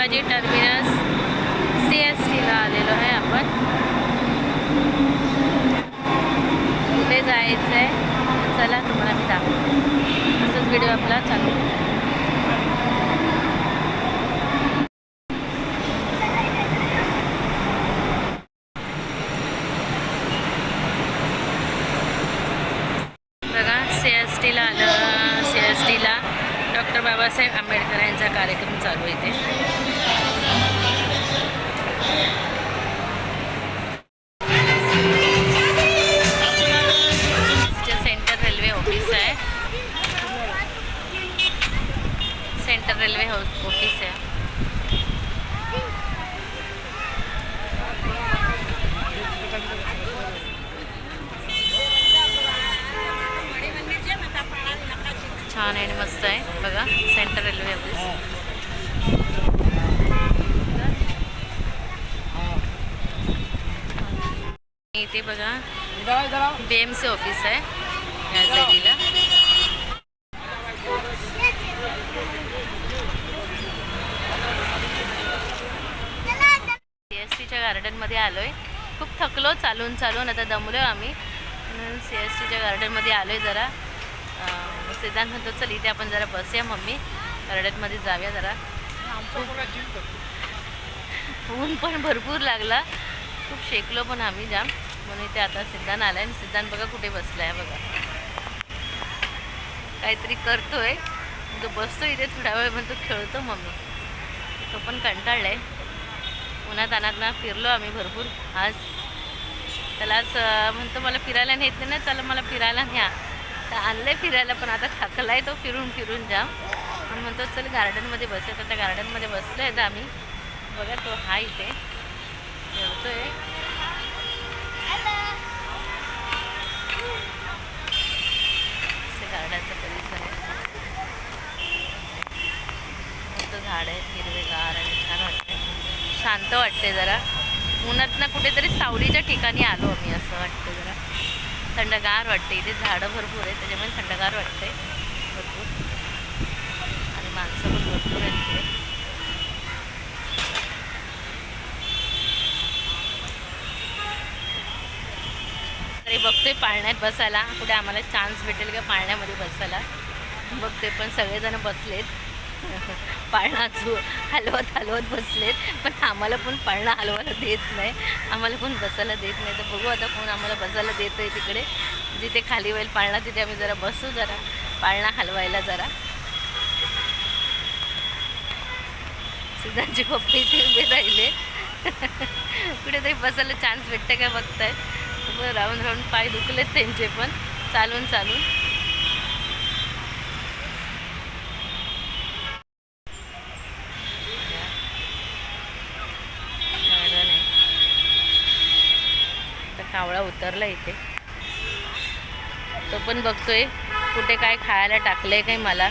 Shivaji Terminus C S टीला आलेलो आहे आपण. कुठे जायचं आहे चला तुम्हाला मी दाखवतो. असंच व्हिडिओ आपला चालू इथे बघा बी एम सी ऑफिस आहे. या साईडला. सी एस टीच्या गार्डनमध्ये आलो आहे खूप थकलो चालून चालून. आता दमलो आम्ही. म्हणून सी एस टीच्या गार्डनमध्ये आलो आहे जरा. सिद्धांत म्हणतो चल इथे आपण जरा बसूया मम्मी. गार्डनमध्ये जाऊया जरा. ऊन पण भरपूर लागला. खूप शेकलो पण आम्ही जाम. म्हणून इथे आता सिद्धांत आला आणि सिद्धांत बघा कुठे बसला आहे बघा. काहीतरी करतोय. तो बसतो इथे थोडा वेळ म्हणतो खेळतो मम्मी. तो पण कंटाळलाय. उन्हात अनातना फिरलो आम्ही भरपूर आज. त्यालाच अं, म्हणतो मला फिरायला नेत नाही ना चला मला फिरायला न्या. तर आणलंय फिरायला पण आता थकलाय तो फिरून फिरून जा म्हणून म्हणतो चल गार्डनमध्ये बसूया. तर त्या गार्डनमध्ये बसलो आहे आम्ही. बघा तो हा इथे. खेळतोय. आहे गार्डनचा परिसर आहे मस्त झाड आहे हिरवेगार आणि छान वाटते शांत वाटते जरा. उन्हात ना कुठेतरी सावलीच्या ठिकाणी आलो आम्ही असं वाटतं जरा. थंडगार वाटते इथे झाडं भरपूर आहे त्याच्यामुळे थंडगार वाटते भरपूर. आणि माणसं पण भरपूर आहेत बघते पाळण्यात बसायला. कुठे आम्हाला चान्स भेटेल का पाळण्यामध्ये बसायला? बघते पण सगळेजण बसलेत. पाळणा झु हलवत हलवत बसलेत. पण आम्हाला पण पाळणा हलवायला देत नाही. आम्हाला पण बसायला देत नाही. तर बघू आता कोण आम्हाला बसायला देत आहे तिकडे. जिथे खाली होईल पाळणा तिथे आम्ही जरा बसू जरा. पाळणा हलवायला जरा. सिद्धांतचे पप्पे इथे उभे राहिले. कुठेतरी बसायला चान्स भेटते का बघताय? उभं राहून राहून पाय दुखलेत त्यांचे पण. चालून चालून. गार्डन कावळा उतरला इथे. तो पण बघतोय कुठे काय खायला टाकलंय काही मला.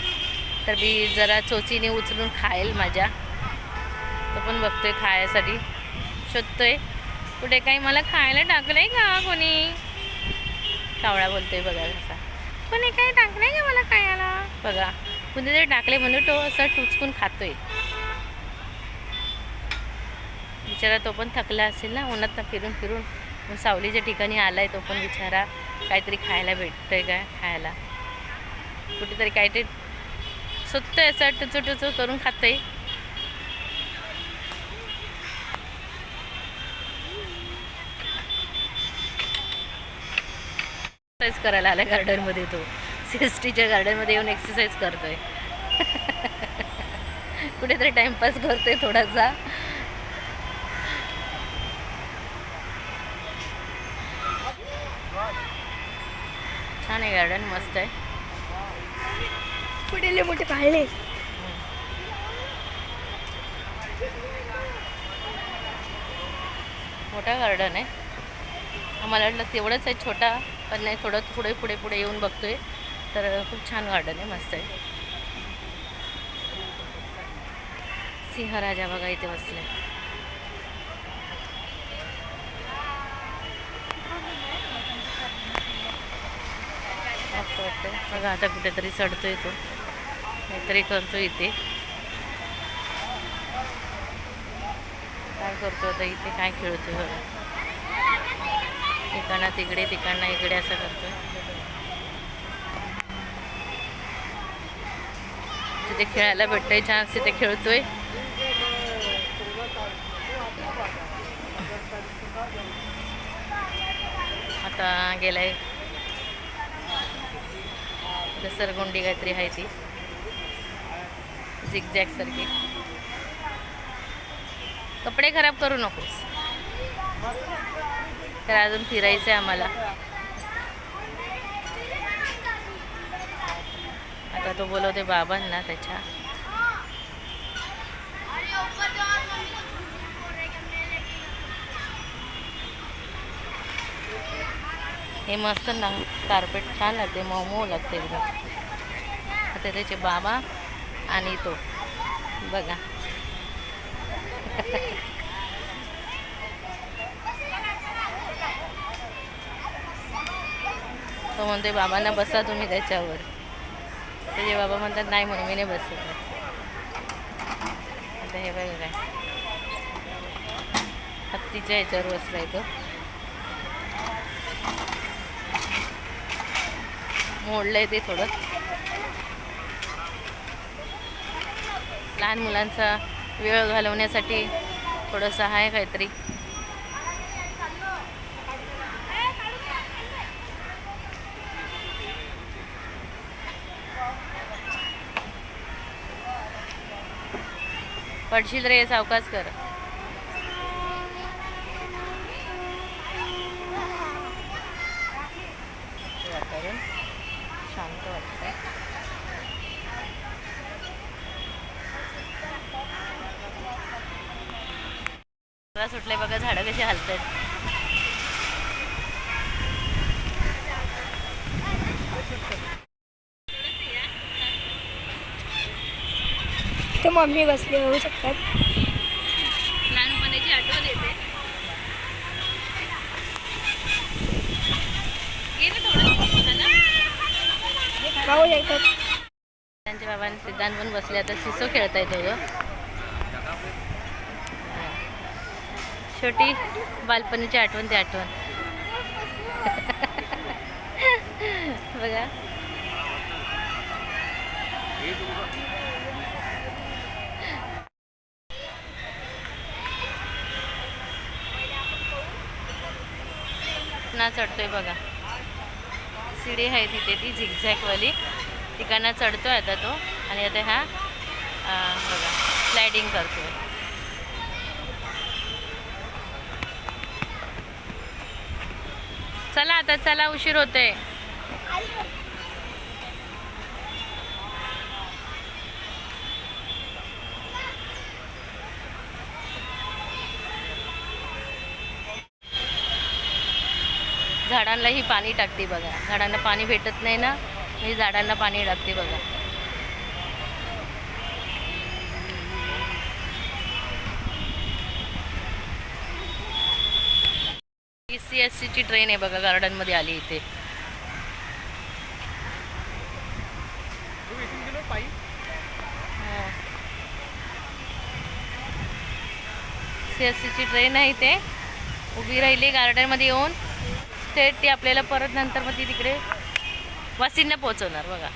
तर मी जरा चोचीने उचलून खाईल माझ्या. तो पण बघतोय खायसाठी. शोधतोय. कुठे काही मला खायला टाकलंय का कोणी? कावळा बोलतोय बघा कसा. कोणी काही टाकलंय का मला खायला? बघा कुणीतरी टाकले म्हणून तो असं टुचकून खातोय. बिचारा तो पण थकला असेल ना उन्हात ना फिरून फिरून. मग सावलीच्या ठिकाणी आलाय तो पण बिचारा. काहीतरी खायला भेटतोय का खायला? कुठेतरी काहीतरी सुटतंय असं टुचू टुचू करून खातोय. एक्सरसाइज करायला आला गार्डनमध्ये तो. सी एस टीच्या गार्डनमध्ये येऊन एक्सरसाइज करतोय. कुठेतरी टाइमपास करतोय थोडासा. छान आहे गार्डन मस्त आहे. कुठे मोठे काढले मोठा गार्डन आहे. आम्हाला वाटलं तेवढंच आहे छोटा. पण नाही थोडं पुढे पुढे पुढे येऊन बघतोय. तर खूप छान गार्डन आहे मस्त आहे. सिंहराजा बघा इथे बसले असं वाटतं बघा आता कुठेतरी चढतोय तो. काहीतरी करतो इथे. काय करतो आता इथे? काय खेळतोय बघा. ठिकाणा तिकडे तिकडनं इकडे असं करतोय तिथे खेळायला भेटतोय चान्स तिथे खेळतोय. आता गेलाय. घसरगुंडी काहीतरी आहे ती. झिगझॅग सारखी. कपडे खराब करू नकोस. तर अजून फिरायचं आहे आम्हाला. आता तो बोलवते बाबांना त्याच्या. हे मस्त ना कार्पेट छान लागते मऊ मऊ लागते एकदम. आता त्याचे बाबा आणि तो. बघा. तो म्हणतोय बाबांना बसा तुम्ही त्याच्यावर. त्याचे बाबा म्हणतात नाही म्हणून मी नाही बसत आता हे बघ काय. हत्तीच्या ह्याच्यावर बसलाय तो. मोडलंय ते थोडं. लहान मुलांचा वेळ घालवण्यासाठी थोडंसं आहे काहीतरी. पडशील रे सावकाश कर. वातावरण शांत वाटतंय. सुटलंय बघा झाडं कशी हलतात ते मम्मी बसली होऊ शकतात. लहानपणाची आठवण येते. पाहू शकतात त्यांच्या बाबांनी सिद्धांत पण बसले आता सिसो खेळताय दोघं. छोटी बालपणीची आठवण ती आठवण. बघा. ना चढतोय बघा. शिडी आहे तिथे ती झिगझॅगवाली तिकडनं चढतोय आता तो. आणि आता हा बघा स्लायडिंग करतोय. चला आता चला उशीर होतोय. झाडांनाही पाणी टाकते बघा. झाडांना पाणी भेटत नाही ना मी झाडांना पाणी टाकते बघा. सी एस सीची ट्रेन आहे बघा गार्डनमध्ये आली इथे. सी एस सीची ट्रेन आहे इथे. उभी राहिली गार्डनमध्ये येऊन. थेट ती आपल्याला परत नंतर मग ती तिकडे वासींना पोहोचवणार बघा.